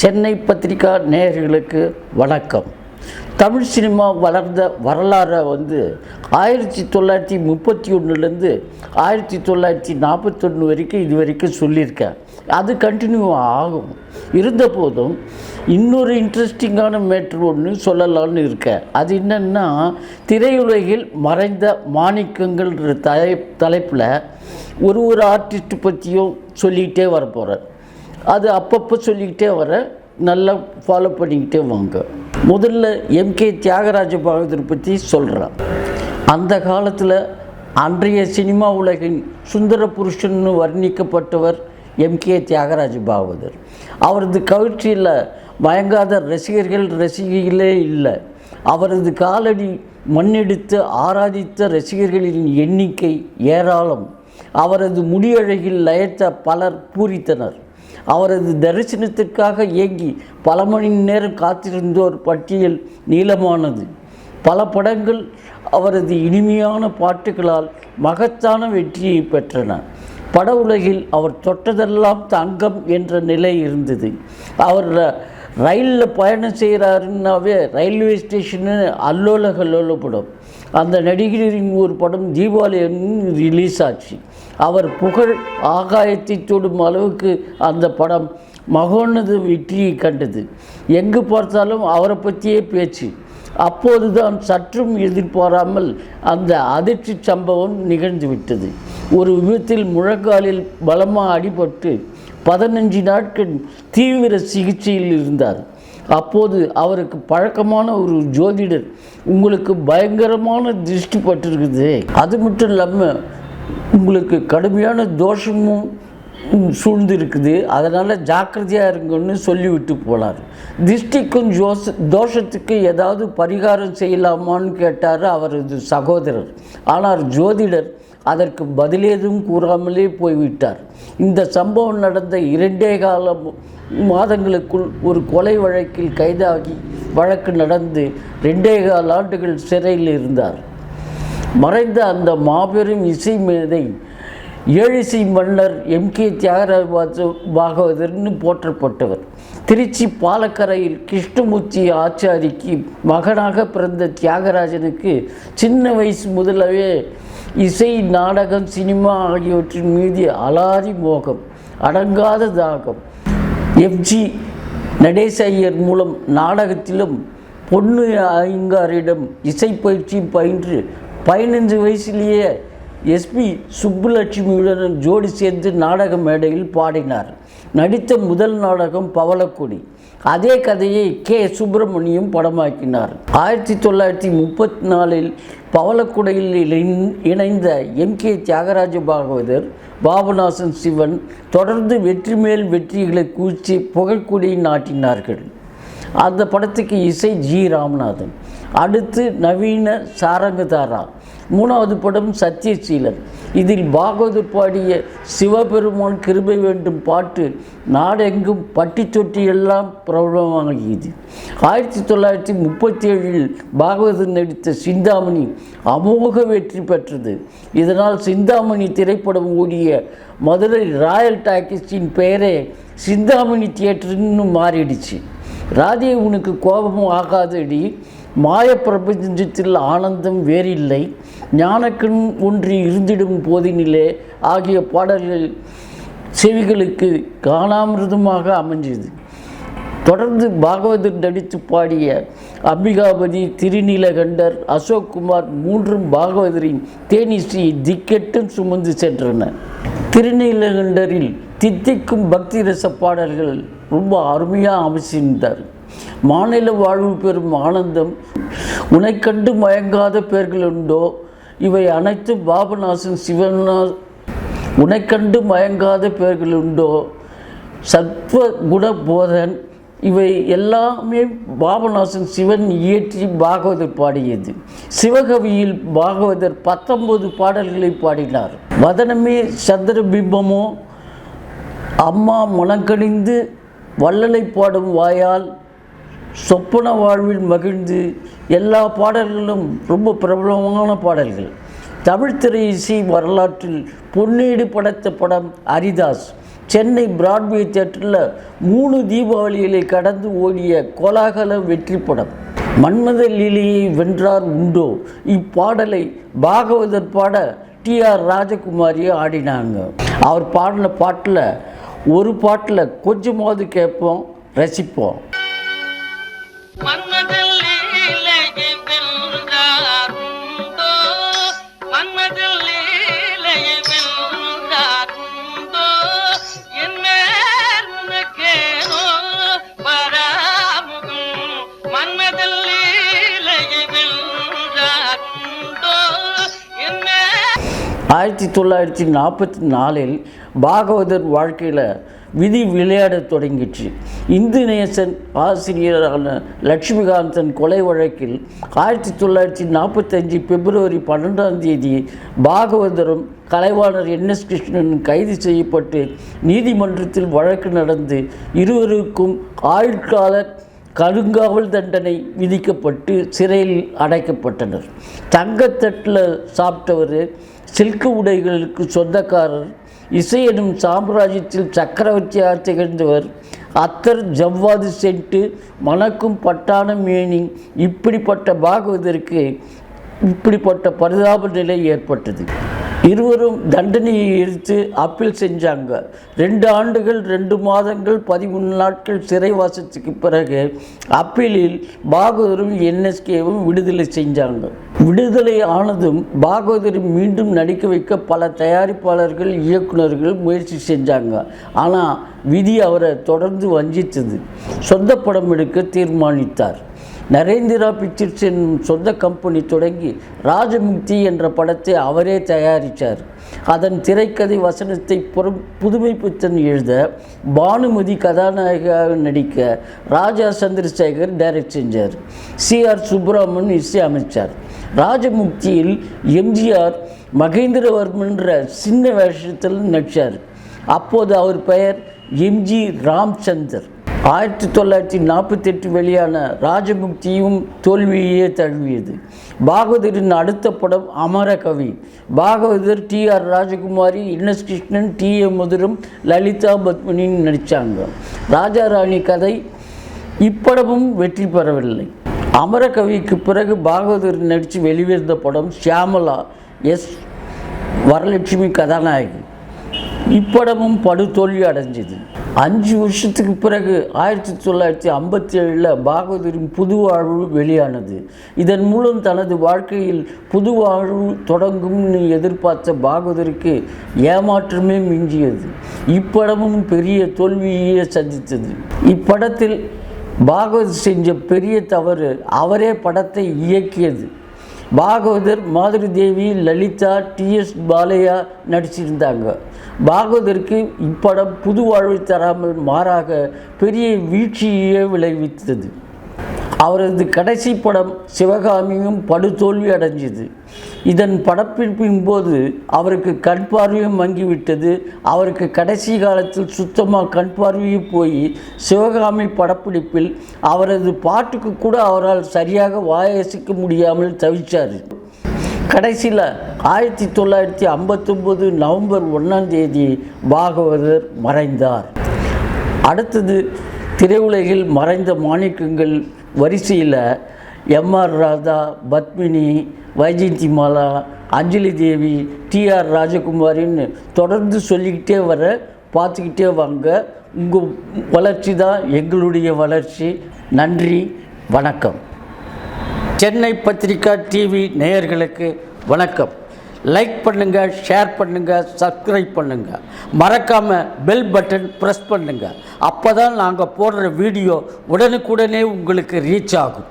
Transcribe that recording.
சென்னை பத்திரிகா நேயர்களுக்கு வணக்கம். தமிழ் சினிமா வளர்ந்த வரலாறை வந்து ஆயிரத்தி தொள்ளாயிரத்தி முப்பத்தி ஒன்றுலேருந்து ஆயிரத்தி தொள்ளாயிரத்தி நாற்பத்தொன்று வரைக்கும் இது வரைக்கும் சொல்லியிருக்கேன். அது கண்டினியூ ஆகும். இருந்த போதும் இன்னொரு இன்ட்ரெஸ்டிங்கான மேட்ரு ஒன்று சொல்லலாம்னு இருக்கேன். அது என்னென்னா திரையுலகில் மறைந்த மாணிக்கங்கள்ன்ற தலை தலைப்பில் ஒரு ஒரு ஆர்டிஸ்ட் பற்றியும் சொல்லிக்கிட்டே வரப்போகிறேன் அது அப்பப்போ சொல்லிக்கிட்டே வர நல்லா ஃபாலோ பண்ணிக்கிட்டே வாங்க. முதல்ல எம்கே தியாகராஜ பகதூர் பற்றி சொல்கிறான் அந்த காலத்தில் அன்றைய சினிமா உலகின் சுந்தர புருஷன்னு வர்ணிக்கப்பட்டவர் எம்கே தியாகராஜ பாகவதர். அவரது கவிழ்ச்சியில் மயங்காத ரசிகர்கள் ரசிகைகளே இல்லை. அவரது காலடி மண்ணெடுத்து ஆராதித்த ரசிகர்களின் எண்ணிக்கை ஏராளம். அவரது முடியழகில் லயத்த பலர் பூரித்தனர். அவரது தரிசனத்திற்காக இயங்கி பல மணி நேரம் காத்திருந்தோர் பட்டியல் நீளமானது. பல படங்கள் அவரது இனிமையான பாட்டுகளால் மகத்தான வெற்றியை பெற்றன. பட உலகில் அவர் தொட்டதெல்லாம் தங்கம் என்ற நிலை இருந்தது. அவர் ர- ரயிலில் பயணம் செய்கிறாருன்னாவே ரயில்வே ஸ்டேஷனு அல்லோல கல்லோலப்படும் அந்த நடிகரின் ஒரு படம் தீபாவளி ரிலீஸ் ஆச்சு. அவர் புகழ் ஆகாயத்தை தொடும் அளவுக்கு அந்த படம் மகோன்னத வெற்றியை கண்டது. எங்கு பார்த்தாலும் அவரை பற்றியே பேச்சு. அப்போதுதான் சற்றும் எதிர்பாராமல் அந்த அதிர்ச்சி சம்பவம் நிகழ்ந்துவிட்டது. ஒரு விபத்தில் முழங்காலில் பலமாக அடிபட்டு பதினஞ்சு நாட்கள் தீவிர சிகிச்சையில் இருந்தார். அப்போது அவருக்கு பழக்கமான ஒரு ஜோதிடர் உங்களுக்கு பயங்கரமான திருஷ்டி பட்டிருக்குது. அது மட்டும் இல்லாமல் உங்களுக்கு கடுமையான தோஷமும் சூழ்ந்திருக்குது. சூழ்ந்து இருக்குது அதனால் ஜாக்கிரதையாக இருங்கன்னு சொல்லிவிட்டு போனார். திருஷ்டிக்கும் ஜோச தோஷத்துக்கு ஏதாவது பரிகாரம் செய்யலாமான்னு கேட்டார் அவரது சகோதரர். ஆனால் ஜோதிடர் அதற்கு பதிலேதும் கூறாமலே போய்விட்டார். இந்த சம்பவம் நடந்த இரண்டே கால மாதங்களுக்குள் ஒரு கொலை வழக்கில் கைதாகி வழக்கு நடந்து ரெண்டே கால் ஆண்டுகள் சிறையில் இருந்தார். மறைந்த அந்த மாபெரும் இசை மேதை ஏழிசை மன்னர் எம் கே தியாகராஜ பாகவதர்னு போற்றப்பட்டவர். திருச்சி பாலக்கரையில் கிருஷ்ணமூர்த்தி ஆச்சாரிக்கு மகனாக பிறந்த தியாகராஜனுக்கு சின்ன வயசு முதலவே இசை நாடகம் சினிமா ஆகியவற்றின் மீது அலாதி மோகம் அடங்காத தாகம். எஃப்ஜி நடேச ஐயர் மூலம் நாடகத்திலும் பொண்ணு ஐங்காரிடம் இசை பயிற்சி பயின்று பதினஞ்சு வயசுலேயே எஸ்பி சுப்புலட்சுமியுடன் ஜோடி சேர்ந்து நாடக மேடையில் பாடினார். நடித்த முதல் நாடகம் பவளக்குடி. அதே கதையை கே. சுப்பிரமணியம் படமாக்கினார். ஆயிரத்தி தொள்ளாயிரத்தி முப்பத்தி நாலில் பவளக்குடையில் இணை- இணைந்த எம். கே. தியாகராஜ பாகவதர் பாபநாசன் சிவன் தொடர்ந்து வெற்றி மேல் வெற்றிகளை கூச்சி புகைக்குடியை நாட்டினார்கள். அந்த படத்துக்கு இசை ஜி. ராமநாதன். அடுத்து நவீன சாரங்கதாரா மூணாவது படம் சத்யசீலன் இதில் பாகவதர் பாடிய சிவபெருமான் கிருபை வேண்டும் பாட்டு நாடெங்கும் பட்டி தொட்டி எல்லாம் பிரபலமாகியது. ஆயிரத்தி தொள்ளாயிரத்தி முப்பத்தி ஏழில் பாகவதர் நடித்த சிந்தாமணி அமோக வெற்றி பெற்றது. இதனால் சிந்தாமணி திரைப்படம் ஓடிய மதுரை ராயல் டாக்கீஸின் பெயரே சிந்தாமணி தியேட்டர்னு மாறிடுச்சு. ராஜீவனுக்கு கோபமும் ஆகாதடி. மாய பிரபஞ்சத்தில் ஆனந்தம் வேறில்லை. ஞானக்கண் ஒன்று இருந்திடும் போதினிலே ஆகிய பாடல்கள் செவிகளுக்கு காணாமிருதமாக அமைஞ்சது தொடர்ந்து பாகவதர் நடித்து பாடிய அம்பிகாபதி திருநீலகண்டர் அசோக் குமார் மூன்றும் பாகவதரின் தேனிஸ்ரீயை திக்கெட்டும் சுமந்து சென்றன. திருநீலகண்டரில் தித்திக்கும் பக்தி ரச பாடல்கள் ரொம்ப அருமையாக அமைச்சிருந்தார். மாநில வாழ்வு பெறும் ஆனந்தம். உனை கண்டு மயங்காத பேர்கள் உண்டோ? இவை அனைத்தும் பாபநாசன் சிவனா உனை கண்டு மயங்காத பேர்கள் உண்டோ? சத்வ குண போதன் இவை எல்லாமே பாபநாசன் சிவன் இயற்றி பாகவதர் பாடியது. சிவகவியில் பாகவதர் பத்தொன்பது பாடல்களை பாடினார். வதனமே சந்திர பிம்பமோ அம்மா மனங்கணிந்து வள்ளலை பாடும் வாயால் சொப்பன வாழ்வில் மகிழ்ந்து எல்லா பாடல்களும் ரொம்ப பிரபலமான பாடல்கள். தமிழ்த்திரை இசை வரலாற்றில் பொன்னேடு படைத்த படம் ஹரிதாஸ். சென்னை பிராட்வே தேட்டரில் மூணு தீபாவளிகளை கடந்து ஓடிய கோலாகல வெற்றி படம். மன்மத லீலையை வென்றார் உண்டோ? இப்பாடலை பாகவதர் பாட டி ஆர் ராஜகுமாரியை ஆடினாங்க. அவர் பாடின பாட்டில் ஒரு பாட்டில் கொஞ்சமாவது கேட்போம் ரசிப்போம். ஆயிரத்தி தொள்ளாயிரத்தி நாற்பத்தி நாலில் பாகவதர் வாழ்க்கையில் விதி விளையாடத் தொடங்கிச்சு இந்து நேசன் ஆசிரியரான லட்சுமிகாந்தன் கொலை வழக்கில் ஆயிரத்தி தொள்ளாயிரத்தி நாற்பத்தஞ்சு பிப்ரவரி பன்னெண்டாம் தேதி பாகவதரும் கலைவாணர் என் எஸ் கிருஷ்ணன் கைது செய்யப்பட்டு நீதிமன்றத்தில் வழக்கு நடந்து இருவருக்கும் ஆயுட்கால கருங்காவல் தண்டனை விதிக்கப்பட்டு சிறையில் அடைக்கப்பட்டனர். தங்கத்தட்டில் சாப்பிட்டவர் சில்கு உடைகளுக்கு சொந்தக்காரர். இசை எனும் சாம்ராஜ்யத்தில் சக்கரவர்த்தியாக திகழ்ந்தவர். அத்தர் ஜவ்வாது சென்ட்டு மணக்கும் பட்டான மேனி இப்படிப்பட்ட பாகவதற்கு இப்படிப்பட்ட பரிதாப நிலை ஏற்பட்டது. இருவரும் தண்டனையை எரித்து அப்பீல் செஞ்சாங்க. ரெண்டு ஆண்டுகள் ரெண்டு மாதங்கள் பதிமூணு நாட்கள் சிறைவாசத்துக்கு பிறகு அப்பீலில் பாகவதரும் என்எஸ்கேவும் விடுதலை செஞ்சாங்க. விடுதலை ஆனதும் பாகவதரை மீண்டும் நடிக்க வைக்க பல தயாரிப்பாளர்கள் இயக்குநர்கள் முயற்சி செஞ்சாங்க. ஆனால் விதி அவரை தொடர்ந்து வஞ்சித்தது. சொந்த படம் எடுக்க தீர்மானித்தார். நரேந்திரா பிக்சர்ஸின் சொந்த கம்பெனி தொடங்கி ராஜமுக்தி என்ற படத்தை அவரே தயாரித்தார் அதன் திரைக்கதை வசனத்தை புற புதுமைப்பித்தன் எழுத பானுமதி கதாநாயகியாக நடிக்க ராஜா சந்திரசேகர் டைரக்ட் செஞ்சார். சி ஆர் இசை அமைச்சார். ராஜமுக்தியில் எம்ஜிஆர் மகேந்திரவர்மன்ற சின்ன வேஷத்தில் நடித்தார் அப்போது அவர் பெயர் எம்ஜி ராம்சந்தர். ஆயிரத்தி தொள்ளாயிரத்தி நாற்பத்தெட்டு வெளியான ராஜமுக்தியும் தோல்வியே தழுவியது. பாகவதரின் அடுத்த படம் Amarakavi Bhagavathar T R Rajakumari N S Krishnan T A Mathuram Lalitha பத்மினின்னு நடித்தாங்க ராஜாராணி கதை இப்படமும் வெற்றி பெறவில்லை. அமரகவிக்கு பிறகு பாகவதர் நடித்து வெளிவந்த படம் ஷியாமலா எஸ். வரலட்சுமி கதாநாயகி. இப்படமும் படுதோல்வி அடைஞ்சிது. அஞ்சு வருஷத்துக்கு பிறகு ஆயிரத்தி தொள்ளாயிரத்தி ஐம்பத்தி ஏழில் பாகவதரின் புது வாழ்வு வெளியானது. இதன் மூலம் தனது வாழ்க்கையில் புது வாழ்வு தொடங்கும்னு எதிர்பார்த்த பாகவதருக்கு ஏமாற்றமே மிஞ்சியது. இப்படமும் பெரிய தோல்வியே சந்தித்தது. இப்படத்தில் பாகவதர் செஞ்ச பெரிய தவறு அவரே படத்தை இயக்கியது. பாகவதர் மாதுரி தேவி லலிதா டிஎஸ் பாலையா நடிச்சிருந்தாங்க. பாகவதற்கு இப்படம் புது வாழ்வை தராமல் மாறாக பெரிய வீழ்ச்சியே விளைவித்தது. அவரது கடைசி படம் சிவகாமியும் படுதோல்வி அடைஞ்சது. இதன் படப்பிடிப்பின் போது அவருக்கு கண் பார்வையும் மங்கிவிட்டது. அவருக்கு கடைசி காலத்தில் சுத்தமாக கண் பார்வையும் போய் சிவகாமி படப்பிடிப்பில் அவரது பாட்டுக்கு கூட அவரால் சரியாக வாயசிக்க முடியாமல் தவிச்சார். கடைசியில் ஆயிரத்தி தொள்ளாயிரத்தி ஐம்பத்தொம்போது நவம்பர் ஒன்றாம் தேதி பாகவதர் மறைந்தார். அடுத்தது திரையுலகில் மறைந்த மாணிக்கங்கள் வரிசையில் M R Radha Padmini Vyjayanthimala Anjali Devi T R ராஜகுமாரின்னு தொடர்ந்து சொல்லிக்கிட்டே வர பார்த்துக்கிட்டே வாங்க. உங்கள் வளர்ச்சி தான் எங்களுடைய வளர்ச்சி. நன்றி வணக்கம். சென்னை பத்திரிகா டிவி நேயர்களுக்கு வணக்கம். லைக் பண்ணுங்கள் ஷேர் பண்ணுங்கள் சப்ஸ்கிரைப் பண்ணுங்கள் மறக்காமல் பெல் பட்டன் ப்ரெஸ் பண்ணுங்கள் அப்போ தான் நாங்கள் போடுற வீடியோ உடனுக்குடனே உங்களுக்கு ரீச் ஆகும்.